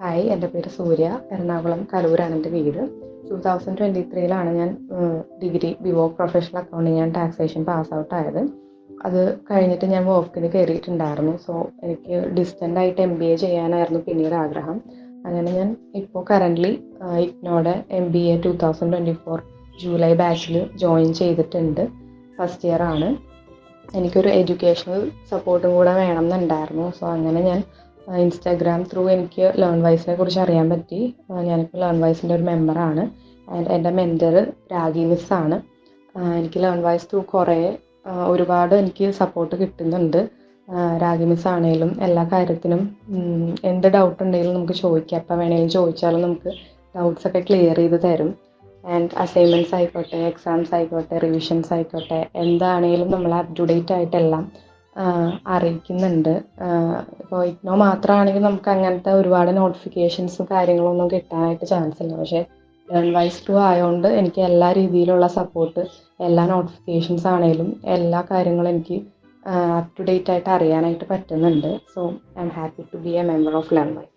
Hi എന്റെ പേര് സൂര്യ. എറണാകുളം കലൂരാണ് എന്റെ വീട്. ടു തൗസൻഡ് ട്വന്റി ത്രീയിലാണ് ഞാൻ ഡിഗ്രി ബിവോക് പ്രൊഫഷണൽ അക്കൗണ്ടിങ് ഞാൻ ടാക്സേഷൻ പാസ് ഔട്ട് ആയത്. അത് കഴിഞ്ഞിട്ട് ഞാൻ വർക്കിന് കയറിയിട്ടുണ്ടായിരുന്നു സോ എനിക്ക് ഡിസ്റ്റന്റ് ആയിട്ട് എം ബി എ ചെയ്യാനായിരുന്നു പിന്നീട് ആഗ്രഹം. അങ്ങനെ ഞാൻ ഇപ്പോൾ currently ഇഗ്നോടെ M B A two thousand twenty four July ബാച്ചിൽ ജോയിൻ ചെയ്തിട്ടുണ്ട്. ഫസ്റ്റ് ഇയർ ആണ്. എനിക്കൊരു എഡ്യൂക്കേഷണൽ സപ്പോർട്ടും കൂടെ വേണം എന്നുണ്ടായിരുന്നു. സോ അങ്ങനെ ഞാൻ ഇൻസ്റ്റാഗ്രാം ത്രൂ എനിക്ക് ലേൺ വൈസിനെ കുറിച്ച് അറിയാൻ പറ്റി. ഞാനിപ്പോൾ ലേൺ വൈസിന്റെ ഒരു മെമ്പറാണ് ആൻഡ് എന്റെ മെന്റർ രാഗി ആണ്. എനിക്ക് ലേൺ വൈസ് ത്രൂ കുറേ ഒരുപാട് എനിക്ക് സപ്പോർട്ട് കിട്ടുന്നുണ്ട്. രാഗി മിസ് ആണെങ്കിലും എല്ലാ കാര്യത്തിനും എന്ത് ഡൗട്ട് ഉണ്ടെങ്കിലും നമുക്ക് ചോദിക്കാം. എപ്പോൾ വേണമെങ്കിലും ചോദിച്ചാലും നമുക്ക് ഡൗട്ട്സ് ഒക്കെ ക്ലിയർ ചെയ്ത് തരും. ആൻഡ് അസൈൻമെന്റ്സ് ആയിക്കോട്ടെ എക്സാംസ് ആയിക്കോട്ടെ റിവിഷൻസ് ആയിക്കോട്ടെ എന്താണെങ്കിലും നമ്മൾ അപ് ടു ഡേറ്റ് ആയിട്ടെല്ലാം അറിയിക്കുന്നുണ്ട്. ഇപ്പോൾ ഇഗ്നോ മാത്രമാണെങ്കിൽ നമുക്ക് അങ്ങനത്തെ ഒരുപാട് നോട്ടിഫിക്കേഷൻസും കാര്യങ്ങളൊന്നും കിട്ടാനായിട്ട് ചാൻസ് ഇല്ല. പക്ഷേ ലേൺ വൈസ് ത്രൂ ആയതുകൊണ്ട് എനിക്ക് എല്ലാ രീതിയിലുള്ള സപ്പോർട്ട് എല്ലാ നോട്ടിഫിക്കേഷൻസ് ആണെങ്കിലും എല്ലാ കാര്യങ്ങളും എനിക്ക് അപ് ടു ഡേറ്റ് ആയിട്ട് അറിയാനായിട്ട് പറ്റുന്നുണ്ട്. So I am happy to be a member of learn wise